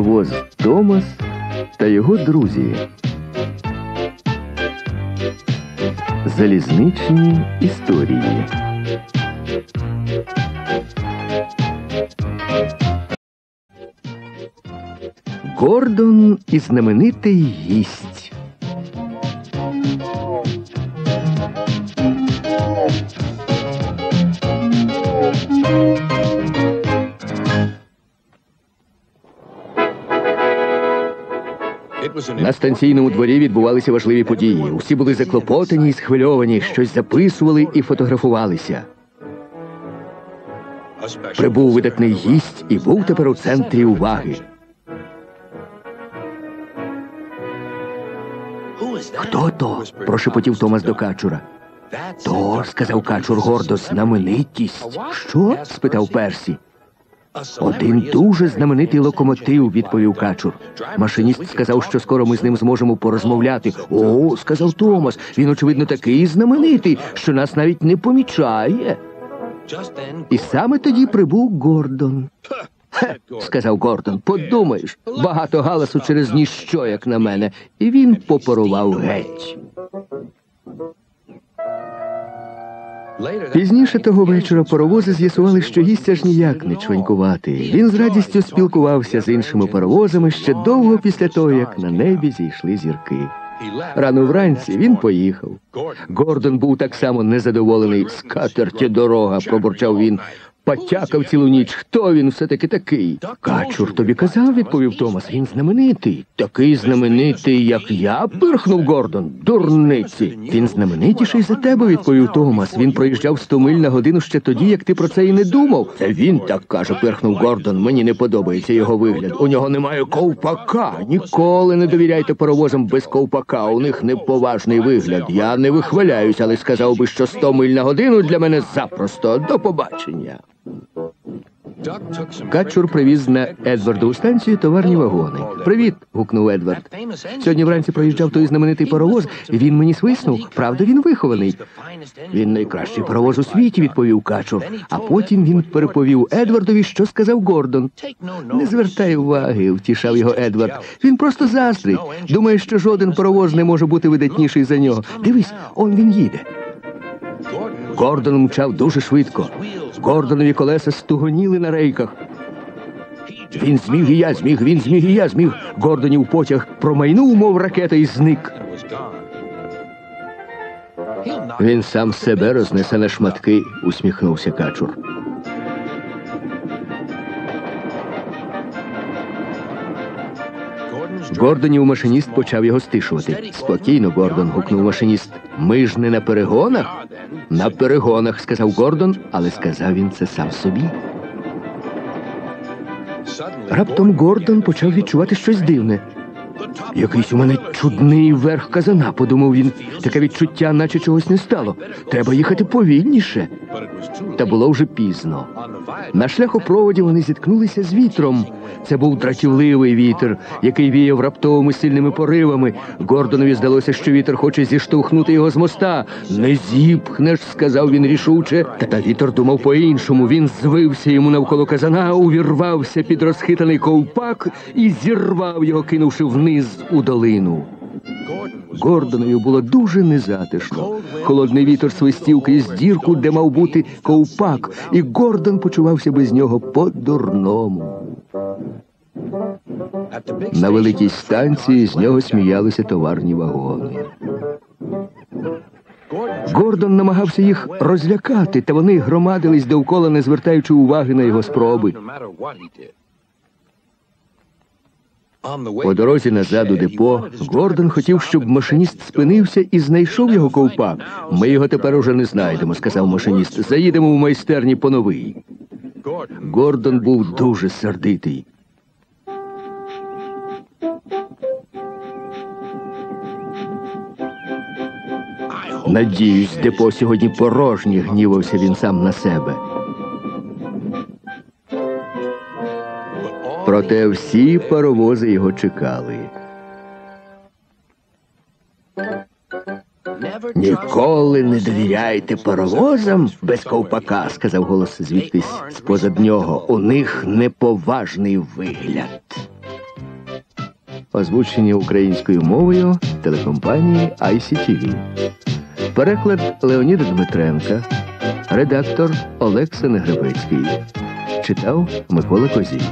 Паровоз Томас та його друзі. Залізничні історії. Гордон і знаменитий гість. На станційному дворі відбувалися важливі події. Усі були заклопотані і схвильовані, щось записували і фотографувалися. Прибув видатний гість і був тепер у центрі уваги. Хто то? прошепотів Томас до качура. То, сказав качур гордо, знаменитість. Що? спитав Персі. Один дуже знаменитий локомотив, відповів качур. Машиніст сказав, що скоро ми з ним зможемо порозмовляти. О, сказав Томас. Він, очевидно, такий знаменитий, що нас навіть не помічає. І саме тоді прибув Гордон. Хе, сказав Гордон, подумаєш, багато галасу через ніщо, як на мене, і він попорував геть. Пізніше того вечора паровози з'ясували, що гість аж ніяк не чванькуватий. Він з радістю спілкувався з іншими паровозами ще довго після того, як на небі зійшли зірки. Рано вранці він поїхав. Гордон був так само незадоволений. Скатерті дорога, пробурчав він. Потякав цілу ніч. Хто він все-таки такий? Качур тобі казав, відповів Томас. Він знаменитий. Такий знаменитий, як я, пирхнув Гордон. Дурниці. Він знаменитіший за тебе, відповів Томас. Він проїжджав сто миль на годину ще тоді, як ти про це і не думав. Це він так каже, пирхнув Гордон. Мені не подобається його вигляд. У нього немає ковпака. Ніколи не довіряйте паровозам без ковпака. У них неповажний вигляд. Я не вихваляюсь, але сказав би, що сто миль на годину для мене запросто. До побачення. Качур привіз на Едвардову станцію товарні вагони. Привіт. гукнув Едвард. Сьогодні вранці проїжджав той знаменитий паровоз. Він мені свиснув. Правда, він вихований. Він найкращий паровоз у світі, відповів Качур. А потім він переповів Едвардові, що сказав Гордон. Не звертай уваги, втішав його Едвард. Він просто заздрить. Думає, що жоден паровоз не може бути видатніший за нього. Дивись, он він їде. Гордон мчав дуже швидко. Гордонові колеса стугоніли на рейках. Він зміг і я зміг, він зміг і я зміг. Гордонів потяг промайнув, мов ракета, і зник. Він сам себе рознесе на шматки, усміхнувся Качур. Гордонів машиніст почав його стишувати. Спокійно, Гордон, гукнув машиніст. Ми ж не на перегонах? На перегонах, сказав Гордон, але сказав він це сам собі. Раптом Гордон почав відчувати щось дивне. Якийсь у мене чудний верх казана, подумав він. Таке відчуття, наче чогось не стало. Треба їхати повільніше. Та було вже пізно. На шляхопроводі вони зіткнулися з вітром. Це був дратівливий вітер, який віяв раптовими сильними поривами. Гордонові здалося, що вітер хоче зіштовхнути його з моста. Не зіпхнеш, сказав він рішуче. Та вітер думав по-іншому. Він звився йому навколо казана, увірвався під розхитаний ковпак і зірвав його, кинувши вниз у долину. Гордонові було дуже незатишно. Холодний вітер свистів крізь дірку, де мав бути ковпак, і Гордон почувався без нього по-дурному. На великій станції з нього сміялися товарні вагони. Гордон намагався їх розлякати, та вони громадились довкола, не звертаючи уваги на його спроби. По дорозі назад у депо Гордон хотів, щоб машиніст спинився і знайшов його ковпак. Ми його тепер уже не знайдемо, сказав машиніст. Заїдемо в майстерні по новий. Гордон був дуже сердитий. Надіюсь, депо сьогодні порожнє, гнівався він сам на себе. Проте всі паровози його чекали. Ніколи не довіряйте паровозам без ковпака, сказав голос звідтись з позад нього. У них неповажний вигляд. озвучені українською мовою телекомпанії ICTV. Переклад Леоніда Дмитренка, редактор Олекса Негребецький. Читав Микола Козій.